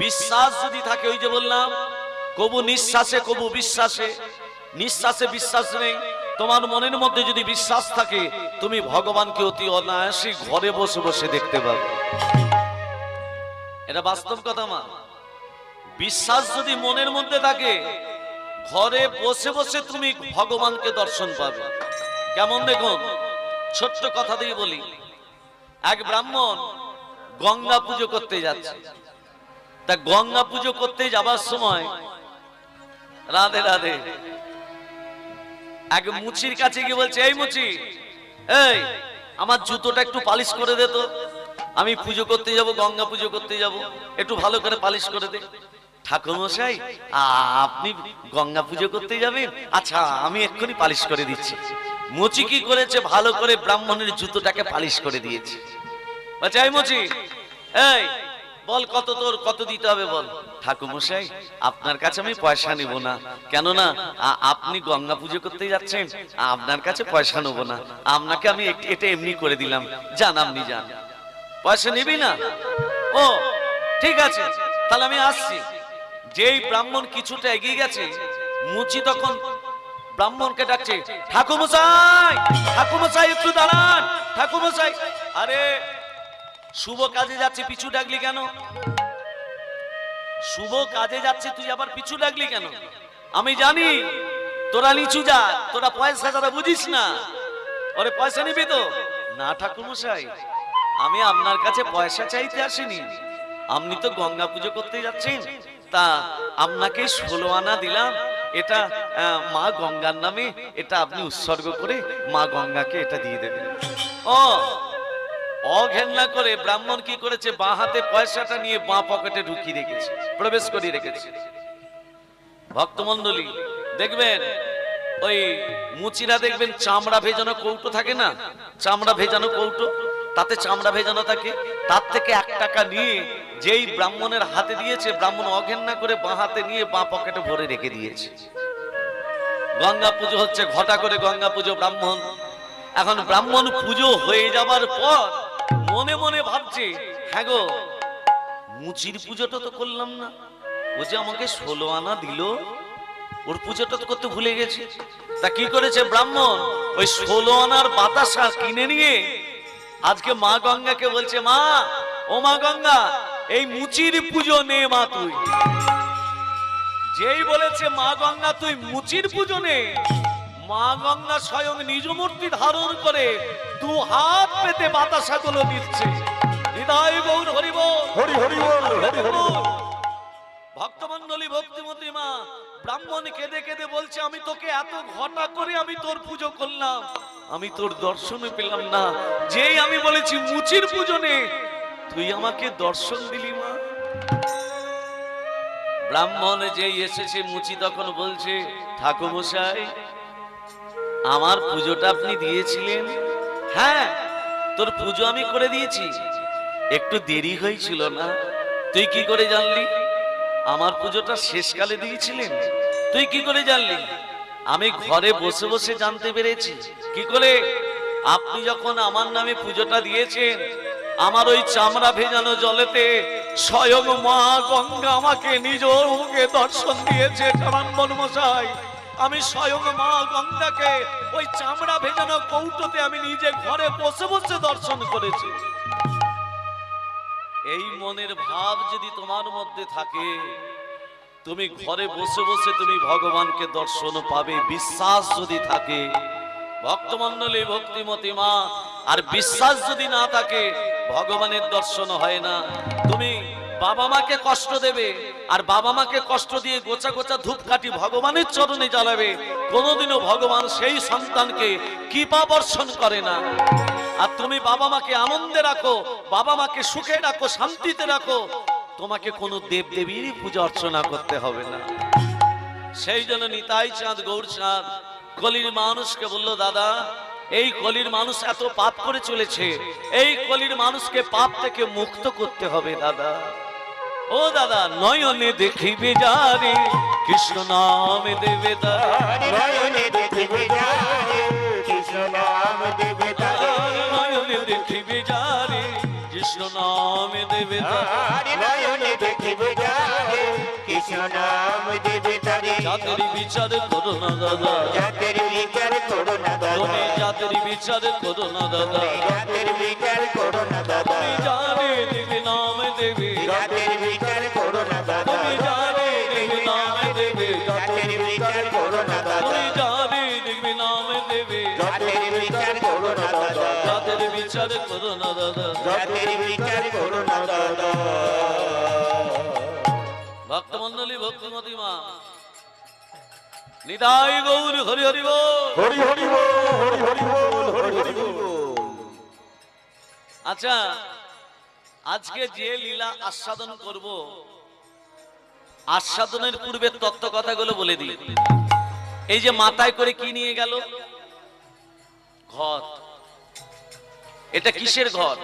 বিশ্বাস যদি থাকে, ওই যে বললাম, কবু নিঃশ্বাসে, কবু বিশ্বাসে। নিঃশ্বাসে বিশ্বাস নেই। তোমার মনের মধ্যে যদি বিশ্বাস থাকে, তুমি ভগবানকে অতি অনায়াসে ঘরে বসে বসে দেখতে পাবে। এটা বাস্তব কথা, মা। বিশ্বাস যদি মনের মধ্যে থাকে, ঘরে বসে বসে তুমি ভগবানকে দর্শন পাবে। কেমন দেখুন? ছোট্ট কথা দিয়ে বলি। এক ব্রাহ্মণ গঙ্গা পুজো করতে যাচ্ছে। তা গঙ্গা পুজো করতে যাবার সময় রাধে রাধে। এক মুচির কাছে গিয়ে বলছে, এই মুচি, এই, আমার জুতোটা একটু পালিশ করে দে তো। আমি পুজো করতে যাব, গঙ্গা পুজো করতে যাব। একটু ভালো করে পালিশ করে দে। ঠাকুরমশাই আ- আপনি গঙ্গা পুজো করতে যাবেন? আচ্ছা আমি এক্ষুনি পালিশ করে দিচ্ছি। মুচি কি করেছে? ভালো করে ব্রাহ্মণের জুতোটাকে পালিশ করে দিয়েছে। বলছে, এই মুচি, এই বল, কত তোর, কত দিতে হবে বল। ঠাকুমশাই আপনার কাছে আমি পয়সা নিব না। কেননা আপনি গঙ্গা পুজো করতে যাচ্ছেন, আপনার কাছে পয়সা নেব না। আপনাকে আমি এটা এমনি করে দিলাম। যান আপনি, যান। পয়সা নিবি না? ও, ঠিক আছে, তাহলে আমি আসছি। যেই ব্রাহ্মণ কিছুটা এগিয়ে গেছে, মুচি তখন ব্রাহ্মণকে ডাকছে ঠাকুমশাই ঠাকুমশাই একটু দাঁড়ান ঠাকুমশাই আরে শুভ কাজে যাচ্ছে, পিছু ডাকলি কেন? শুভ কাজে যাচ্ছে, তুই আবার পিছু ডাকলি কেন? আমি জানি, তোরা নিচু যা, তোরা পয়সা যারা বুঝিস না। ওরে, পয়সা নিবি তো? না ঠাকুমশাই আমি আপনার কাছে পয়সা চাইতে আসিনি। আপনি তো গঙ্গা পুজো করতে যাচ্ছেন। তা আপনাকে ষোলো আনা দিলাম। এটা মা গঙ্গার নামে এটা আপনি উৎসর্গ করে মা গঙ্গাকে এটা দিয়ে দেবেন। ও অঘেন্না করে ব্রাহ্মণ কি করেছে? বাঁ হাতে পয়সাটা নিয়ে বাঁ পকেটে ঢুকিয়ে রেখেছে, প্রবেশ করিয়ে রেখেছে। ভক্তমন্ডলী দেখবেন, ওই মুচিরা দেখবেন চামড়া ভেজানো কৌটো থাকে না? চামড়া ভেজানো কৌটো? তাতে চামড়া ভেজানো থাকে? তার থেকে এক টাকা নিয়ে যেই ব্রাহ্মণের হাতে দিয়েছে, ব্রাহ্মণ অঘেন্না করে বাঁ হাতে নিয়ে বাঁ পকেটে ভরে রেখে দিয়েছে। গঙ্গা পুজো হচ্ছে, ঘটা করে গঙ্গা পুজো ব্রাহ্মণ। এখন ব্রাহ্মণ পুজো হয়ে যাবার পর মনে মনে ভাবছে হ্যাঁ গো, মুচির পুজোটা তো করলাম না। ও যে আমাকে ষোলো আনা দিল, ওর পুজোটা তো করতে ভুলে গেছি। তা কি করেছে ব্রাহ্মণ? ওই ষোলো আনার বাতাসা কিনে নিয়ে আজকে মা গঙ্গাকে বলছে, মা, ও মা গঙ্গা, এই মুচির পুজো নে মা তুই। যেই বলেছে, মা গঙ্গা, তুই মুচির পুজো নে। মা গঙ্গা স্বয়ং নিজ মূর্তি ধারণ করে দু হাত পেতে বাতাসাগুলো দিচ্ছে। হৃদয় গৌর হরিব। হরি হরি বল হরি হরি বল। ভক্তমন্ডলী ভক্তিমতী মা ব্রাহ্মণ কেঁদে কেঁদে বলছে আমি তোকে এত ঘটা করে আমি তোর পুজো করলাম। আমি তোর দর্শনে পেলাম না। যেই আমি বলেছি মুচির পুজো নে তুই আমাকে দর্শন দিলি মা। ব্রাহ্মণ যেই এসেছে মুচি তখন বলছে ঠাকুমশাই আমার পুজোটা আপনি দিয়েছিলেন? হ্যাঁ তোর পুজো আমি করে দিয়েছি। একটু দেরি হয়েছিল না? তুই কি করে জানলি? আমার পুজোটা শেষকালে দিয়েছিলেন। তুই কি করে জানলি? আমি ঘরে বসে বসে জানতে পেরেছি। কি করে? আপনি যখন আমার নামে পুজোটা দিয়েছেন, আমার ওই চামড়া ভেজানো জলেতে স্বয়ং মা গঙ্গা আমাকে নিজ মুখে দর্শন দিয়েছে। মশাই আমি স্বয়ং মা গঙ্গাকে ওই চামড়া ভেজানো কৌটোতে আমি নিজে ঘরে বসে বসে দর্শন করেছি। এই মনের ভাব যদি তোমার মধ্যে থাকে, তুমি ঘরে বসে বসে তুমি ভগবানকে দর্শন পাবে, বিশ্বাস যদি থাকে ভক্তমন্ডলী ভক্তিমতী মা, আর বিশ্বাস যদি না থাকে, ভগবানের দর্শন হয় না। তুমি বাবা মাকে কষ্ট দেবে, আর বাবা মাকে কষ্ট দিয়ে গোছা গোছা ধূপকাঠি ভগবানের চরণে জ্বালাবে। কোনোদিনও ভগবান সেই সন্তানকে কৃপা বর্ষণ করে না। আর তুমি বাবা মাকে আনন্দে রাখো, বাবা মাকে সুখে রাখো, শান্তিতে রাখো। তোমাকে কোনো দেব দেবীর পূজা অর্চনা করতে হবে না। সেই জন্য নিতাই চাঁদ, গৌর চাঁদ, কলির মানুষকে বলল, দাদা, এই কলির মানুষ এত পাপ করে চলেছে। এই কলির মানুষকে পাপ থেকে মুক্ত করতে হবে, দাদা। ও দাদা নয়নে দেখিবে যারে কৃষ্ণ নামে দেবে নয়নে দেখিবে যারে কৃষ্ণ নাম দেবে নয়নে দেখিবে যারে কৃষ্ণ নাম দেবে নয়নে দেখিবে যারে কৃষ্ণ নাম দেবে তারে। বিচার করো না দাদা। বিচার করো না দাদা তুমি জাতের বিচার করো না দাদা জাতের বিচার করো না দাদা তুমি জানে দেবে নাম দেবে জাতের বিচার করো না দাদা তুমি জানে দেবে নাম দেবে জাতের বিচার করো না দাদা তুমি জানে দেবে নাম দেবে জাতের বিচার করো না দাদা জাতের বিচার করো না দাদা জাতের বিচার করো না দাদা নিতাই গৌর হরি হরি বল। হরি হরি বল হরি হরি বল হরি হরি বল। আচ্ছা আজকে যে লীলা আস্বাদন করব আস্বাদনের পূর্বে তত্ত্ব কথাগুলো বলে দিই। এই যে মাথায় করে কি নিয়ে গেল? ঘর। এটা কিসের ঘর?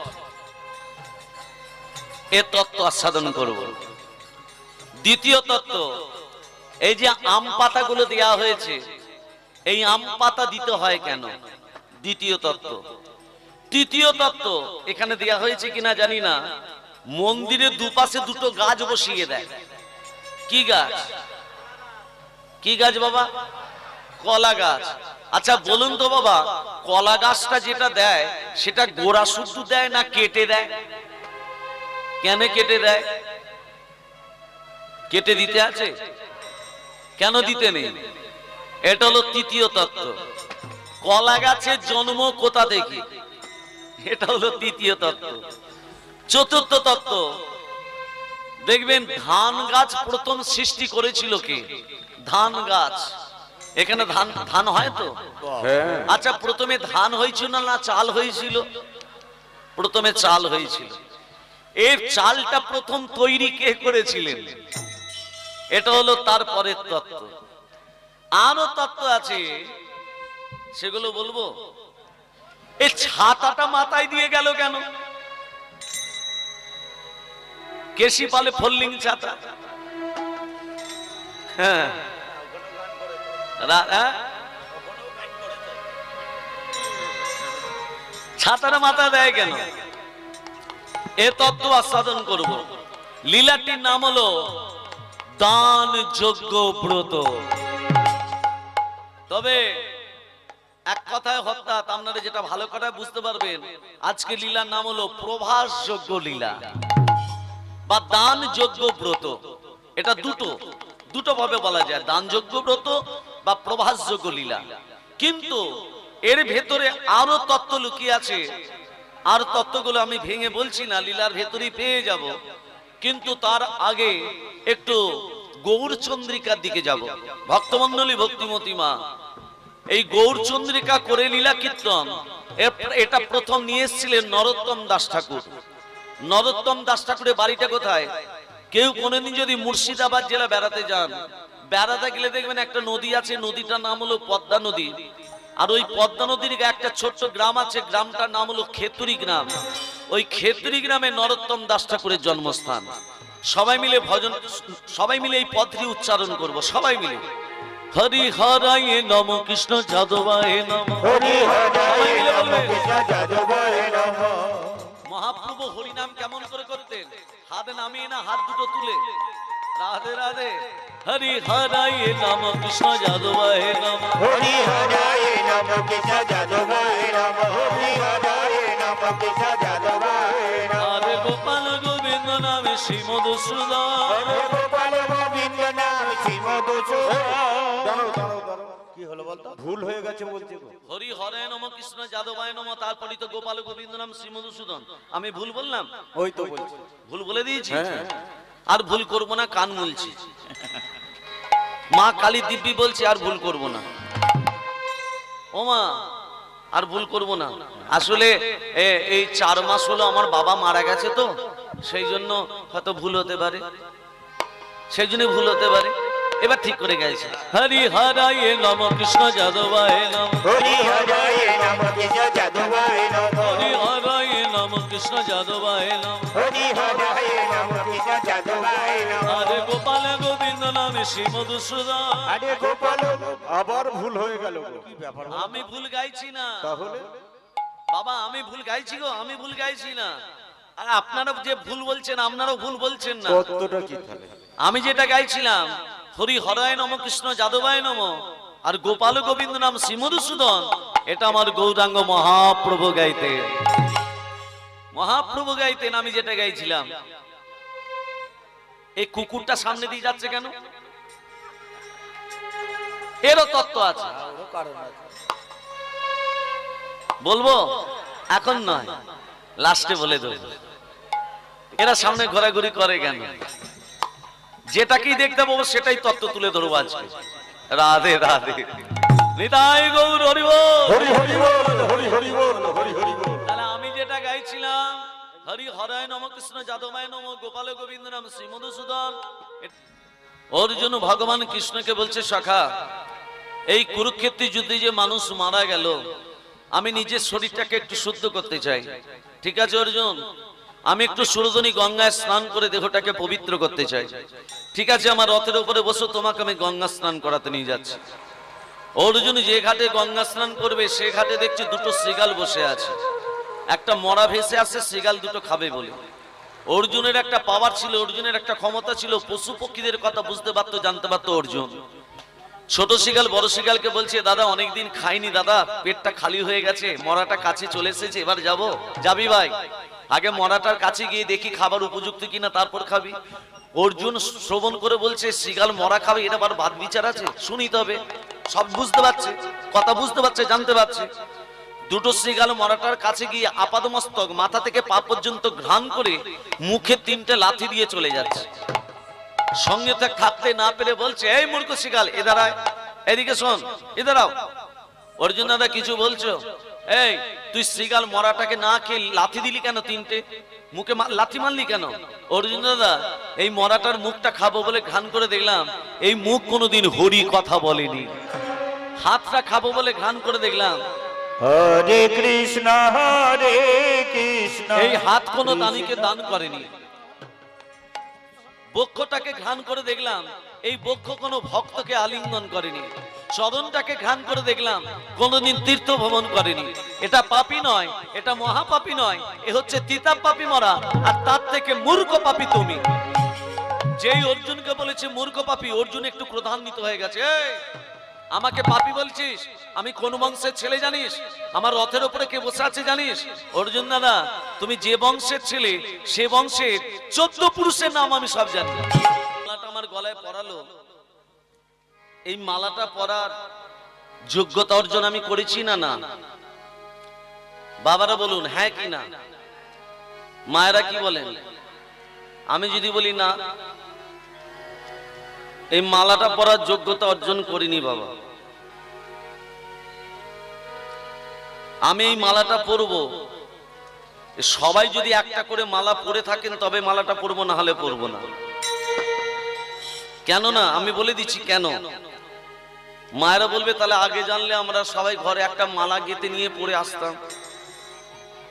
এ তত্ত্ব আস্বাদন করব। দ্বিতীয় তত্ত্ব এই যে আম পাতাগুলো দেয়া হয়েছে, এই আম পাতা দিতে হয় কেন? দ্বিতীয় তত্ত্ব। তৃতীয় তত্ত্ব এখানে দেয়া হয়েছে কিনা জানি না। মন্দিরের দুপাশে দুটো গাছ বসিয়ে দেয়। কি গাছ? কি গাছ বাবা? কলা গাছ। আচ্ছা বলুন তো বাবা, কলা গাছটা যেটা দেয়, সেটা গোড়া শুদ্ধ দেয় না কেটে দেয়? কেন কেটে দেয়? কেটে দিতে আছে? কেন দিতে নেই? এটা হলো তৃতীয় তত্ত্ব। কলা গাছের জন্ম কোথা থেকে? এটা হলো তৃতীয় তত্ত্ব। চতুর্থ তত্ত্ব দেখবেন ধান গাছ প্রথম সৃষ্টি করেছিল কে? ধান গাছ। এখানে ধান ধান হয় তো? হ্যাঁ। আচ্ছা প্রথমে ধান হয়েছিল না চাল হয়েছিল? প্রথমে চাল হয়েছিল। এর চালটা প্রথম তৈরি কে করেছিলেন? এটা হলো তার পরের তত্ত্ব। আরও তত্ত্ব আছে, সেগুলো বলব। এই ছাতাটা মাথায় দিয়ে গেল কেন? কেশি পালে ফল্লিং ছাতা। হ্যাঁ। হ্যাঁ? ছাতাটা মাথা দেয় কেন? এ তত্ত্ব আস্বাদন করব। লীলাটির নাম হলো দান যোগ্য ব্রত। তবে এক কথায় হত্যা আপনারা যেটা ভালো কথা বুঝতে পারবেন, আজকে লীলার নাম হলো প্রভাস যোগ্য লীলা বা দান যোগ্য ব্রত। এটা দুটো দুটো ভাবে বলা যায় দান যোগ্য ব্রত বা প্রভাস যোগ্য লীলা। কিন্তু এর ভেতরে আরও তত্ত্ব লুকিয়ে আছে। আর তত্ত্বগুলো আমি ভেঙে বলছি না, লীলার ভেতরেই পেয়ে যাব। কিন্তু তার আগে একটু গৌরচন্দ্রিকার দিকে যাব। ভক্তমন্ডলী ভক্তিমতী মা, এই গৌরচন্দ্রিকা করে লীলা কীর্তন এটা প্রথম নিয়ে এসেছিলেন নরোত্তম দাস ঠাকুর। নরোত্তম দাস ঠাকুরের বাড়িটা কোথায়? কেউ কোনোদিন যদি মুর্শিদাবাদ জেলা বেড়াতে যান, বেড়াতে গেলে দেখবেন একটা নদী আছে, নদীটার নাম হলো পদ্মা নদী। আর ওই পদ্মা নদীর একটা ছোট্ট গ্রাম আছে গ্রামটার নাম হলো খেতুরি গ্রাম। ওই খেতুরি গ্রামে নরোত্তম দাস ঠাকুরের জন্মস্থান। সবাই মিলে ভজন সবাই মিলে এই পদটি উচ্চারণ করব সবাই মিলে। হরি হরায় নম কৃষ্ণ যাদবায় নম। হরি নম কৃষ্ণ যাদবায় নম। মহাপ্রভু হরিনাম কেমন করে করতেন? হাত নামিয়ে না হাত দুটো তুলে। রাধে রাধে। হরি হরায় নাম কৃষ্ণ যাদবায় নম। হরি হরায় নম কৃষ্ণ যাদবায় নম। হরি হরায় নম কৃষ্ণ যাদবায় নম। হরে গোপাল গোবিন্দ নামে শ্রী মধুসূদন হরে গোপাল গোবিন্দ নাম শ্রী মধুসূদন কি হলো বলতো? ভুল হয়ে গেছে বলছে হরি হরে নম কৃষ্ণ যাদবায় নম তারপরই তো গোপাল গোবিন্দ নাম শ্রী মধুসূদন আমি ভুল বললাম? ওই তো বলছে। ভুল বলে দিয়েছি? হ্যাঁ। আর ভুল করব না কান মুলছি। মা কালী দিব্যি বলছে আর ভুল করব না। ও মা আর ভুল করব না। আসলে এ- এই চার মাস হলো আমার বাবা মারা গেছে তো সেই জন্য হয়তো ভুল হতে পারে। সেই জন্য ভুল হতে পারে। এবার ঠিক করে গেছে হরি হরায় নম কৃষ্ণ যাদবায় নম। হরি হরায় নম কৃষ্ণ যাদবায় নম। হরি হরায় নম কৃষ্ণ যাদবায় নম। হরি হরায় নম আরে গোপাল গোবিন্দ নামে শ্রী মধুসূদন আরে গোপাল আবার ভুল হয়ে গেল কি ব্যাপার আমি ভুল গাইছি না। তাহলে? বাবা আমি ভুল গাইছি গো আমি ভুল গাইছি না। আর আপনারা যে ভুল বলছেন আপনারাও ভুল বলছেন না। তত্ত্বটা কি তাহলে? আমি যেটা গাইছিলাম হরি হরায় নম কৃষ্ণ যাদবায় নম আর গোপাল গোবিন্দ নাম শ্রীমধুসূদন এটা আমার গৌরাঙ্গ মহাপ্রভু গাইতে মহাপ্রভু গাইতেন আমি যেটা গাইছিলাম। এই কুকুরটা সামনে দিয়ে যাচ্ছে কেন? এরও তত্ত্ব আছে। বলব এখন নয় লাস্টে বলে দেবো। এরা সামনে ঘোরাঘুরি করে কেন? যেটাকেই দেখতে পাবো সেটাই তত্ত্ব তুলে ধরবো আজকে। রাধে রাধে। নিতাই গৌর হরি। হরি হরি হরি হরি হরি হরি বল। তাহলে আমি যেটা গাইছিলাম হরি হরায় নম কৃষ্ণ যাদবায় নম, গোপাল গোবিন্দ নাম, শ্রী মধুসূদন। অর্জুন ভগবান কৃষ্ণকে বলছে সখা এই কুরুক্ষেত্রে যুদ্ধে যে মানুষ মারা গেল, আমি নিজের শরীরটাকে একটু শুদ্ধ করতে চাই। ঠিক আছে, অর্জুন? আমি একটু সুরজনী গঙ্গায় স্নান করে দেহটাকে পবিত্র করতে চাই। ঠিক আছে, আমার রথের উপরে বসো, তোমাকে আমি গঙ্গা স্নান করাতে নিয়ে যাচ্ছি। অর্জুন যে ঘাটে গঙ্গা স্নান করবে, সে ঘাটে দেখছি দুটো শ্রীগাল বসে আছে। একটা মরা ভেসে আসছে শ্রীগাল দুটো খাবে বলে। অর্জুনের একটা পাওয়ার ছিল, অর্জুনের একটা ক্ষমতা ছিল, পশু পক্ষীদের কথা বুঝতে পারতো, জানতে পারতো অর্জুন। ছোট শিগাল বড় শিগালকে বলছে, দাদা, অনেকদিন খাইনি, দাদা, পেটটা খালি হয়ে গেছে, মরাটা কাছে চলে এসেছে, এবার যাব। যাবি ভাই? আগে মরাটার কাছে গিয়ে দেখি খাবার উপযুক্ত কিনা, তারপর খাবি। অর্জুন শ্রবণ করে বলছে শিগাল মরা খাবে এটা আবার বাদ বিচার আছে? শুনিতে হবে। সব বুঝতে পারছে, কথা বুঝতে পারছে, জানতে পারছে। দুটো শ্রীগাল মরাটার কাছে গিয়ে আপাদমস্তক মাথা থেকে পা পর্যন্ত ঘ্রাণ করে মুখে তিনটে লাথি দিয়ে চলে যাচ্ছে। সঙ্গে থাকতে না পেরে বলছে, এই মূর্খ শিকাল এ দাঁড়ায়, এদিকে শোন, এ দাঁড়াও। অর্জুন দাদা, কিছু বলছো? এই, তুই শ্রীগাল মরাটাকে না খেয়ে লাথি দিলি কেন তিনটে? মুখে লাথি মারলি কেন? অর্জুন দাদা, এই মরাটার মুখটা খাব বলে ঘ্রাণ করে দেখলাম, এই মুখ কোনোদিন হরি কথা বলেনি। হাতটা খাব বলে ঘ্রাণ করে দেখলাম হরে কৃষ্ণ হরে কৃষ্ণ। এই হাত কোনো দানিকে দান করেনি। বক্ষটাকে ঘ্রাণ করে দেখলাম, এই বক্ষ কোনো ভক্তকে আলিঙ্গন করেনি। সদনটাকে ঘ্রাণ করে দেখলাম, কোনোদিন তীর্থ ভ্রমণ করেনি। এটা পাপি নয়, এটা মহাপাপী নয়, এ হচ্ছে তিতাব পাপি মরা, আর তার থেকে মূর্খ পাপি তুমি। যেই অর্জুনকে বলেছে মূর্খ পাপি, অর্জুন একটু ক্রধান্বিত হয়ে গেছে আমাকে পাপি বলছিস? আমি কোন বংশের ছেলে জানিস? আমার রথের উপরে কে বসে আছে জানিস? অর্জুন দাদা, তুমি যে বংশের ছেলে, সে বংশের চোদ্দ পুরুষের নাম আমি সব জানি। আমার গলায় পরালো। এই মালাটা পরার যোগ্যতা অর্জন আমি করেছি না না? বাবারা বলুন হ্যাঁ কি না? মায়েরা কি বলেন? আমি যদি বলি না এই মালাটা পরার যোগ্যতা অর্জন করিনি বাবা। আমি এই মালাটা পরব। সবাই যদি একটা করে মালা পরে থাকেন, তবে মালাটা পরবো না হলে পরবো না। কেন না আমি বলে দিচ্ছি কেন? মায়েরা বলবে, তাহলে আগে জানলে আমরা সবাই ঘরে একটা মালা গেতে নিয়ে পরে আসতাম।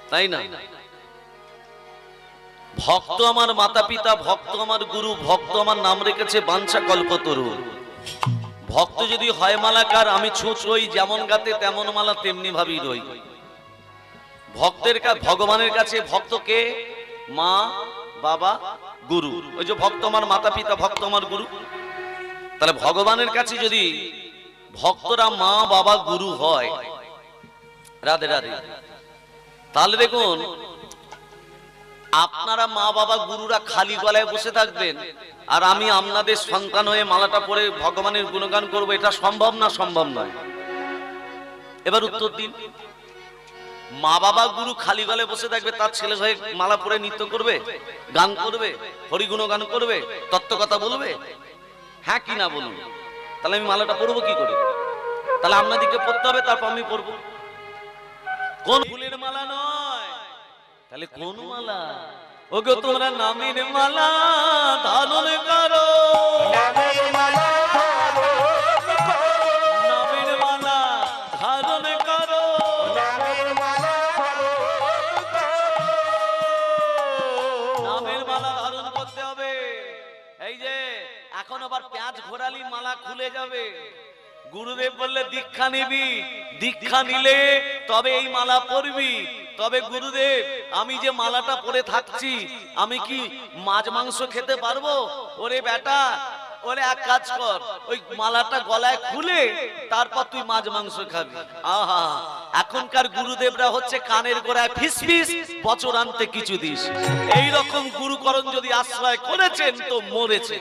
তাই না? ভক্ত আমার মাতা পিতা ভক্ত আমার গুরু, ভক্ত আমার নাম রেখেছে বাঞ্ছা কল্পতরু। ভক্ত যদি হয় মালাকার, আমি ছুঁচ হই যেমন গাতে তেমন মালা, তেমনি ভাবি রই। ভক্তের কা ভগবানের কাছে ভক্তকে মা, বাবা, গুরু। ওই যে ভক্ত আমার মাতা পিতা ভক্ত আমার গুরু। তাহলে ভগবানের কাছে যদি ভক্তরা মা, বাবা, গুরু হয়, রাধে রাধে। তাহলে দেখুন আপনারা মা বাবা গুরুরা খালি গলায় বসে থাকবেন, আর আমি আপনাদের সন্তান হয়ে মালাটা পরে ভগবানের গুণগান করব, এটা সম্ভব না, সম্ভব নয়। এবার উত্তর দিন। মা বাবা গুরু খালি গলায় বসে থাকবে, তার ছেলে হয়ে মালা পরে নৃত্য করবে, গান করবে হরিগুণ গান করবে তত্ত্ব কথা বলবে। হ্যাঁ কি না বলুন? তাহলে আমি মালাটা পরবো কি করে? তাহলে আপনাদেরকে পড়তে হবে, তারপর আমি পরবো। কোন ফুলের মালা নয় তাহলে কোন মালা? ওগো তোমরা নামের মালা ধারণ করো। নামের মালা ধারণ করো। নামের মালা ধারণ করো। নামের মালা ধারণ করো। নামের মালা ধারণ করতে হবে। এই যে এখন আবার পেঁয়াজ ঘোরালি মালা খুলে যাবে। গুরুদেব বললে দীক্ষা নিবি। দীক্ষা নিলে তবে এই মালা পরবি। তবে গুরুদেব, আমি যে মালাটা পরে থাকছি, আমি কি মাছ মাংস খেতে পারব? ওরে বেটা, ওরে এক কাজ কর, ওই মালাটা গলায় খুলে তারপর তুই মাছ মাংস খাবি। আহা, এখনকার গুরুদেবরা হচ্ছে কানের গোড়ায় ফিস ফিস বছর আনতে কিছু দিস। এই রকম গুরুকরণ যদি আশ্রয় করেছেন, তো মরেছে।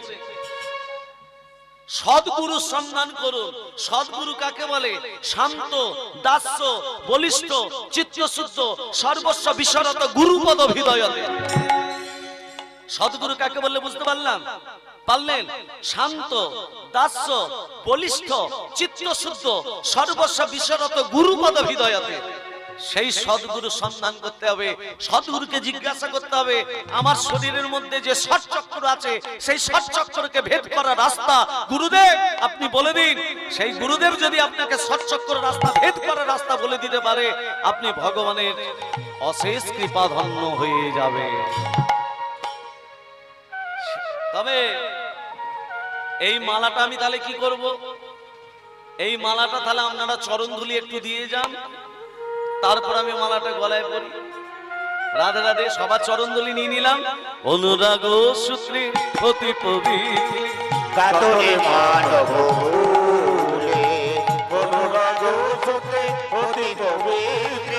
সদ্গুরু সম্মান করুন। সদ্গুরু কাকে বলে? শান্ত, দাস্য, বলিষ্ঠ, চিত্তশুদ্ধ, সর্বস্ব বিশরত গুরুপদ হৃদয়তে। সদ্গুরু কাকে বললে বুঝতে পারলাম? পারলেন? শান্ত, দাস্য, বলিষ্ঠ, চিত্তশুদ্ধ, সর্বস্ব বিশরত গুরুপদ হৃদয়তে। সেই সদ্গুরু সন্ধান করতে হবে, সদ্গুরুকে জিজ্ঞাসা করতে হবে, আমার শরীরের মধ্যে যে ষটচক্র আছে, সেই ষটচক্রকে ভেদ করার রাস্তা, গুরুদেব, আপনি বলে দিন। সেই গুরুদেব যদি আপনাকে ষটচক্র রাস্তা, ভেদ করার রাস্তা বলে দিতে পারে, আপনি ভগবানের অশেষ কৃপা ধন্য হয়ে যাবে তবে এই মালাটা আমি তাহলে কি করব? এই মালাটা তাহলে আপনারা চরণ ধুলি একটু দিয়ে যান। তারপর আমি মালাটা গলায় পরি। রাধে রাধে সবার চরণদলি নিয়ে নিলাম। অনুরাগ সূত্রে অতি পবিত্র। অনুরাগ সূত্রে অতি পবিত্র।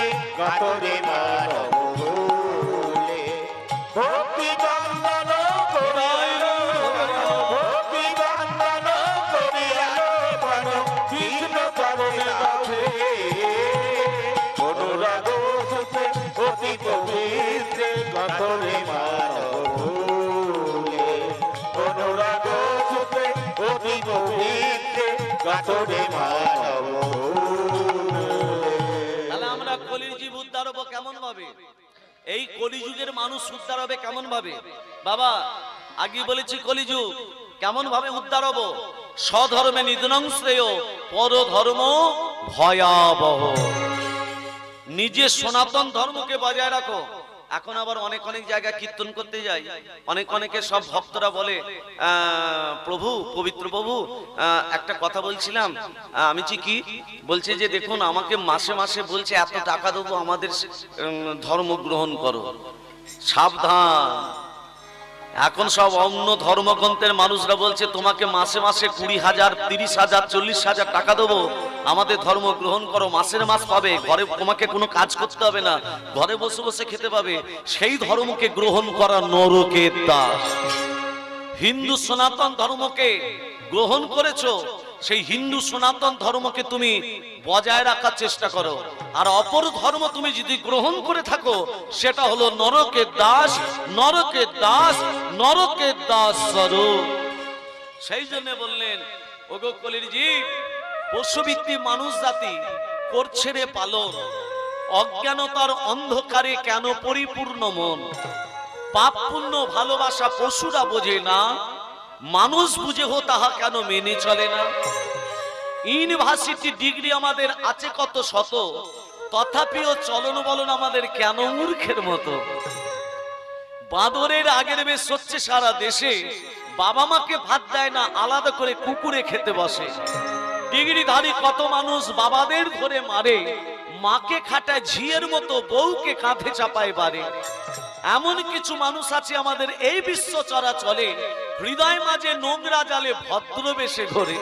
আমরা কলির জীব উদ্ধার হব কেমন ভাবে এই কলিযুগের মানুষ উদ্ধার হবে কেমন ভাবে বাবা আগে বলেছি কলিযুগ কেমন ভাবে উদ্ধার হব? স্বধর্মে নিধনং শ্রেয় পর ধর্ম ভয়াবহ। নিজের সনাতন ধর্মকে বজায় রাখো। এখন আবার অনেক অনেক জায়গায় কীর্তন করতে যাই। অনেক অনেকে সব ভক্তরা বলে প্রভু, পবিত্র প্রভু একটা কথা বলছিলাম। আমি যে কি? বলছে যে, দেখুন, আমাকে মাসে মাসে বলছে, এত টাকা দেবো আমাদের ধর্ম গ্রহণ করো। সাবধান এখন সব অন্য ধর্মগ্রন্থের মানুষরা বলছে, তোমাকে মাসে মাসে কুড়ি হাজার, তিরিশ হাজার, চল্লিশ হাজার টাকা দেবো। আমাদের ধর্ম গ্রহণ করো, মাসের মাস পাবে। ঘরে তোমাকে কোনো কাজ করতে হবে না। ঘরে বসে বসে খেতে পাবে। সেই ধর্মকে গ্রহণ করা নরকের দাস। হিন্দু সনাতন ধর্মকে গ্রহণ করেছ। সেই হিন্দু সনাতন ধর্মকে তুমি বজায় রাখার চেষ্টা করো। আর অপর ধর্ম তুমি যদি গ্রহণ করে থাকো, সেটা হলো নরকের দাস নরকের দাস নরকের দাস স্বরূপ। সেই জন্য বললেন, ওগো কলির পশুভিত্তি মানুষ জাতি করছে রে পালন। অজ্ঞানতার অন্ধকারে কেন পরিপূর্ণ মন? পাপ পুণ্য ভালোবাসা পশুরা বোঝে না মানুষ বুঝে হো তাহা কেন মেনে চলে না। ইউনিভার্সিটি ডিগ্রি আমাদের আছে কত শত, তথাপিও চলন বলন আমাদের কেন মূর্খের মতো? বাঁদরের আগের বেশ হচ্ছে সারা দেশে, বাবা মাকে ভাত দেয় না, আলাদা করে কুকুরে খেতে বসে। ডিগ্রিধারী কত মানুষ বাবাদের ধরে মারে, মাকে খাটায় ঝিয়ের মতো বউকে কাঁধে চাপায় বারে এমন কিছু মানুষ আছে আমাদের এই বিশ্ব চরা চলে হৃদয় মাঝে নোংরা জালে ভদ্রবেশে ঘোরে।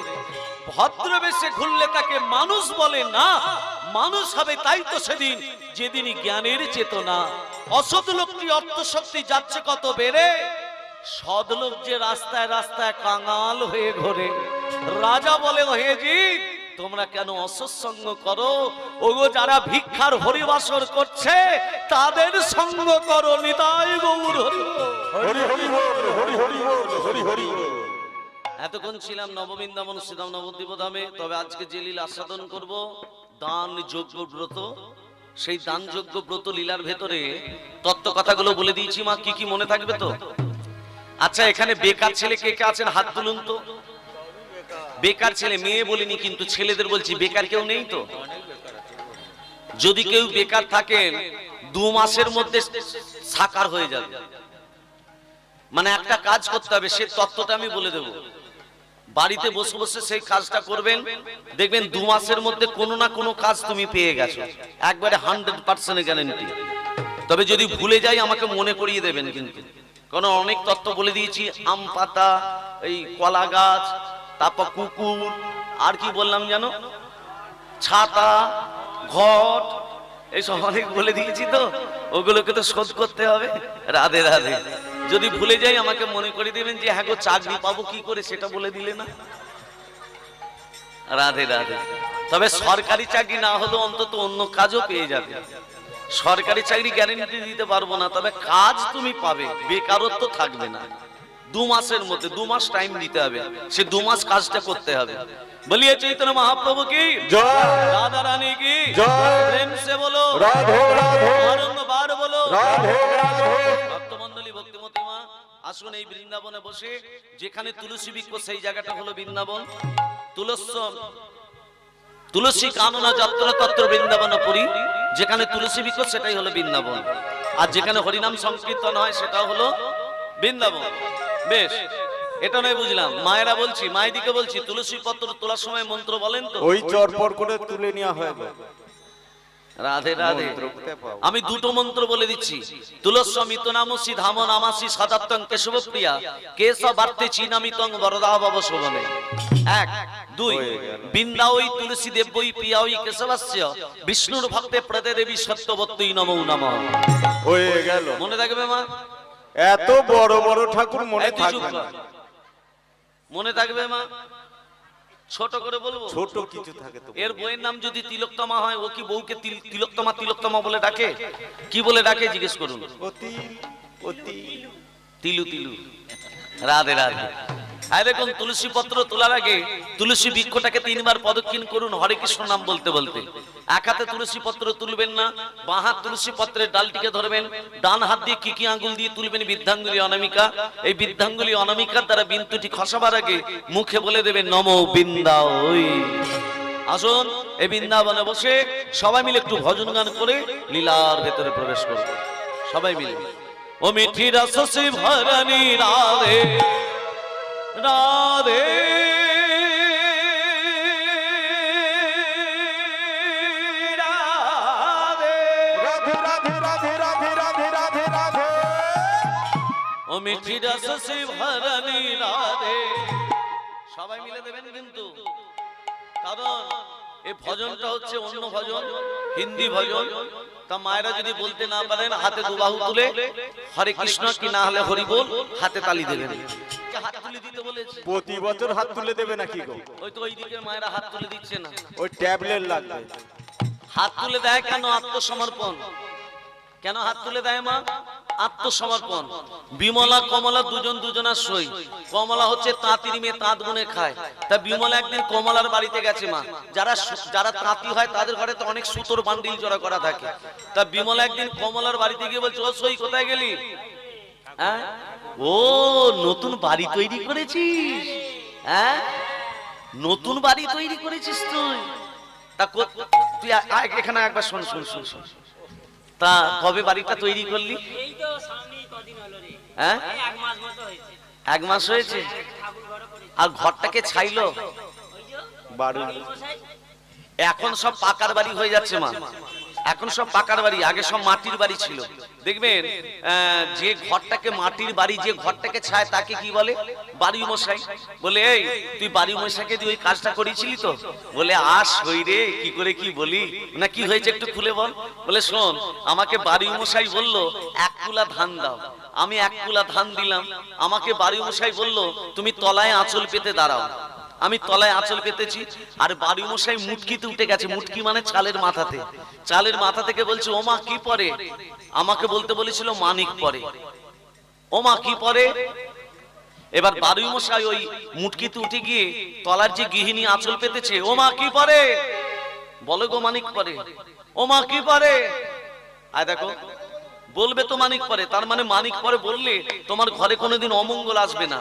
ভদ্রবেশে ঘুরলে তাকে মানুষ বলে না, মানুষ হবে তাই তো সেদিন, যেদিনই জ্ঞানের চেতনা। অসৎ লোকটি অর্থশক্তি যাচ্ছে কত বেড়ে সদলোক যে রাস্তায় রাস্তায় কাঙাল হয়ে ঘোরে। রাজা বলে হেজি তোমরা কেন অসৎসঙ্গ করো? ওগো যারা ভিক্ষার হরিবাসর করছে তাদের সঙ্গ করো নিতাই গৌর হরি হরি। হরি হরি হরি হরি হরি এতক্ষণ ছিলাম নববৃন্দাবন শ্রীরাম নবদ্বীপ ধামে তবে আজকে যে লীলা আস্বাদন করব দান যোগ্য ব্রত। সেই দান যোগ্য ব্রত লীলার ভেতরে তত্ত্ব কথাগুলো বলে দিয়েছি মা কি কি মনে থাকবে তো? আচ্ছা এখানে বেকার ছেলে কে কে আছেন? হাত তুলুন তো। বেকার ছেলে মেয়ে বলিনি, কিন্তু ছেলেদের বলছি, বেকার কেউ নেই তো? যদি কেউ বেকার থাকেন, দু মাসের মধ্যে সাকার হয়ে যাবে। মানে একটা কাজ করতে হবে, সে তত্ত্বটা আমি বলে দেবো। বাড়িতে বসে বসে সেই কাজটা করবেন, দেখবেন দু মাসের মধ্যে কোনো না কোনো কাজ তুমি পেয়ে গেছো। একবারে হান্ড্রেড পার্সেন্ট গ্যারেন্টি। তবে যদি ভুলে যাই, আমাকে মনে করিয়ে দেবেন কিন্তু। কারণ অনেক তত্ত্ব বলে দিয়েছি, আম পাতা, এই কলা গাছ তারপর কুকুর, আর কি বললাম জানো? ছাতা, ঘট, এইসব অনেক বলে দিয়েছি তো। ওগুলোকে তো শোধ করতে হবে। রাধে রাধে। যদি ভুলে যাই, আমাকে মনে করে দেবেন যে হ্যাঁ গো, চাকরি পাবো কি করে? সেটা বলে দিলে না। রাধে রাধে। তবে সরকারি চাকরি না হলেও অন্তত অন্য কাজও পেয়ে যাবে। সরকারি চাকরি গ্যারেন্টি দিতে পারব না, তবে কাজ তুমি পাবে। বেকারত্ব থাকবে না। দু মাসের মধ্যে দু মাস টাইম দিতে হবে। সে দু মাস কাজটা করতে হবে। বলিয়ে চৈতন্য মহাপ্রভু কি? রাধা রানী কি? প্রেম সে বলো। বার বলো। ভক্তমন্ডলী ভক্তিমতী মা আসুন এই বৃন্দাবনে বসে যেখানে তুলসী বৃক্ষ সেই জায়গাটা হলো বৃন্দাবন। তুলস্য তুলসী কাননা যাত্রা তত্ত্ব বৃন্দাবন পুরী যেখানে তুলসী বৃক্ষ সেটাই হলো বৃন্দাবন। আর যেখানে হরিনাম সংকীর্তন হয় সেটা হলো বৃন্দাবন। বেশ এটা নয় বুঝলাম। মায়েরা বলছি মায়েদিকে বলছি তুলসী পত্র তোলার সময় মন্ত্র বলেন তো? ওই চরপর করে তুলে নেওয়া হয়ে রাধে রাধে? আমি দুটো মন্ত্র বলে দিচ্ছি। তুলস্বমিত নামসি ধাম নামাসি সদাত্তং কেশব প্রিয়া কেশ বার্তে চিনামিতং বরদা বাব শোভনে এক দুই গেল। বৃন্দাওই তুলসী দেব্যই প্রিয়াওই কেশবাস্য। বিষ্ণুর ভক্তে প্রদে দেবী সত্যবত্যই নমো নমঃ। হয়ে গেল। মনে থাকবে মা? এত বড় বড় ঠাকুর মনে থাকবে না। মনে থাকবে মা? ছোট করে বলব? ছোট কিছু থাকে তো এর বইয়ের নাম যদি তিলোত্তমা হয় ও কি বউকে তিল- তিলোত্তমা তিলোত্তমা বলে ডাকে? কি বলে ডাকে জিজ্ঞেস করুন। অতি অতি তিলু তিলু। রাধে রাধে। আর দেখুন তুলসী পত্র তোলার আগে তুলসী বৃক্ষটাকে তিনবার প্রদক্ষিণ করুন হরে কৃষ্ণ নাম বলতে বলতে। এক হাতে তুলসী পত্র তুলবেন না, বাঁ হাত তুলসী পত্রের ডালটিকে ধরবেন, ডান হাত দিয়ে কি কি আঙ্গুল দিয়ে তুলবেন বৃদ্ধাঙ্গুলি অনামিকা? এই বৃদ্ধাঙ্গুলি অনামিকার দ্বারা বিন্দুটি খসাবার আগে মুখে বলে দেবেন, নম বৃন্দা ওই আসুন, এই বৃন্দাবনে বসে সবাই মিলে একটু ভজন গান করে লীলার ভেতরে প্রবেশ করুন সবাই মিলে। ও মিঠি রসসি ভরণী রাধে রাধে। মিঠি রসসি ভরণী রাধে। সবাই মিলে দেবেন কিন্তু। কারণ এই ভজনটা হচ্ছে অন্য ভজন হিন্দি ভজন। তা মায়েরা যদি বলতে না পারেন হাতে দুবাহু তুলে হরে কৃষ্ণ কি না হলে হরি বল হাতে তালি দেবেন। হাত তুলে দিতে বলেছে? প্রতি বছর হাত তুলে দেবে নাকি গো? ওই তো ওই দিকে মায়েরা হাত তুলে দিচ্ছে না। ওই ট্যাবলেট লাগবে। হাত তুলে দেয় কেন আত্মসমর্পণ? কেন হাত তুলে দেয় মা? আত্মসমর্পণ। বিমলা, কমলা দুজন দুজনার সই। কমলা হচ্ছে তাঁতির মেয়ে, তাঁত গুনে খায়। তা বিমলা একদিন কমলার বাড়িতে গেছে মা। যারা যারা তাঁতি হয় তাদের ঘরে তো অনেক সুতোর বান্ডিল জড়া করা থাকে। তা বিমলা একদিন কমলার বাড়িতে গিয়ে বলছে, ও সই, কোথায় গেলি? হ্যাঁ? ও, নতুন বাড়ি তৈরি করেছিস? হ্যাঁ? নতুন বাড়ি তৈরি করেছিস তুই? তা তুই এখানে একবার শোন শোন শোন শোন। তা কবে বাড়িটা তৈরি করলি? হ্যাঁ? এক মাস হয়েছে। আর ঘরটাকে ছাইলো? এখন সব পাকার বাড়ি হয়ে যাচ্ছে মা। এখন সব পাকার বাড়ি, আগে সব মাটির বাড়ি ছিল। দেখবেন যে ঘরটাকে মাটির বাড়ি, যে ঘরটাকে ছায় তাকে কি বলে? বাড়ি মশাই। বলে, এই, তুই বাড়ি মশাইকে দিয়ে ওই কাজটা করেছিলি তো? বলে, আস হই রে, কি করে কি বলি? না কি হয়েছে একটু খুলে বল। বলে, শোন, আমাকে বাড়ি মশাই বলল, এক কুলা ধান দাও। আমি এক কুলা ধান দিলাম। আমাকে বাড়ি মশাই বলল, তুমি তলায় আঁচল পেতে দাঁড়াও। আমি তলায় আঁচল পেতেছি, আর বাড়ি মশাই মুটকিতে উঠে গেছে। মুটকি মানে চালের মাথাতে। চালের মাথা থেকে বলছে ওমা কি পরে? আমাকে বলতে বলেছিল, মানিক পরে। ওমা কি পরে? এবার বাড়ি মশাই ওই মুটকিতে উঠে গিয়ে তলার যে গৃহিণী আঁচল পেতেছে ওমা কি পরে? বলো গো, মানিক পরে। ওমা কি পরে? আয় দেখো। বলবে তো মানিক পরে। তার মানে মানিক পরে বললে তোমার ঘরে কোনোদিন অমঙ্গল আসবে না।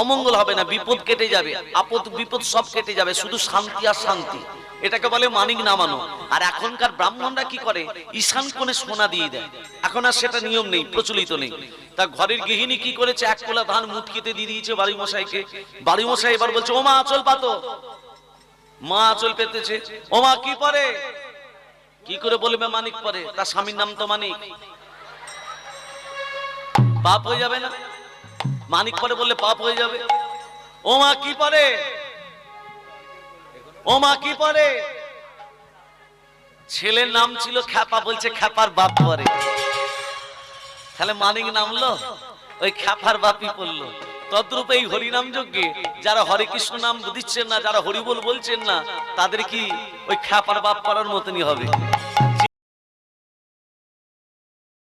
অমঙ্গল হবে না, বিপদ কেটে যাবে। আপদ, বিপদ সব কেটে যাবে, শুধু শান্তি আর শান্তি। এটাকে বলে মানিক নামানো আর এখনকার ব্রাহ্মণরা কি করে? ঈশান কোণে সোনা দিয়ে দেয়। এখন আর সেটা নিয়ম নেই, প্রচলিত নেই। তা ঘরের গৃহিণী কি করেছে? এক কোলা ধান মুটকিতে দিয়ে দিয়েছে বাড়ি মশাইকে বাড়ি মশাই এবার বলছে ও মা আচল পাতো। মা আচল পেতেছে। ও মা কি পরে? কি করে বলবে মানিক পরে? তার স্বামীর নাম তো মানিক। পাপ হয়ে যাবে না? মানিক পরে বললে পাপ হয়ে যাবে। ও মা, কি পরে? ও মা, কি পরে? ছেলের নাম ছিল খ্যাপা, বলছে খ্যাপার বাপ পরে। তাহলে মানিক নামলো? ওই খ্যাপার বাপই পড়ল। তদ্রূপ এই হরিনাম যজ্ঞে যারা হরে কৃষ্ণ নাম দিচ্ছেন না, যারা হরিবল বলছেন না, তাদের কি ওই খ্যাপার বাপ করার মতনই হবে?